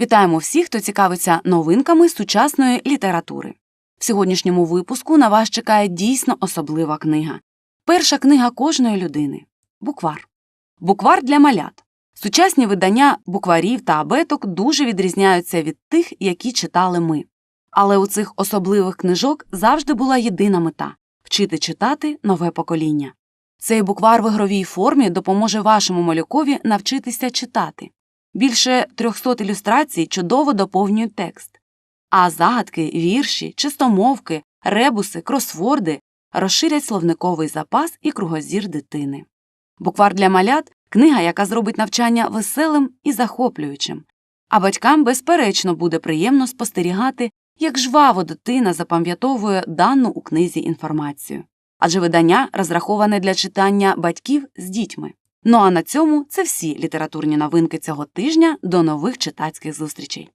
Вітаємо всіх, хто цікавиться новинками сучасної літератури. В сьогоднішньому випуску на вас чекає дійсно особлива книга. Перша книга кожної людини буквар. Буквар для малят. Сучасні видання букварів та абеток дуже відрізняються від тих, які читали ми. Але у цих особливих книжок завжди була єдина мета вчити читати нове покоління. Цей буквар в ігровій формі допоможе вашому малюкові навчитися читати. Більше 300 ілюстрацій чудово доповнюють текст. А загадки, вірші, чистомовки, ребуси, кросворди розширять словниковий запас і кругозір дитини. Буквар для малят книга, яка зробить навчання веселим і захоплюючим. А батькам, безперечно, буде приємно спостерігати, як жваво дитина запам'ятовує дану у книзі інформацію. Адже видання розраховане для читання батьків з дітьми. Ну а на цьому це всі літературні новинки цього тижня. До нових читацьких зустрічей.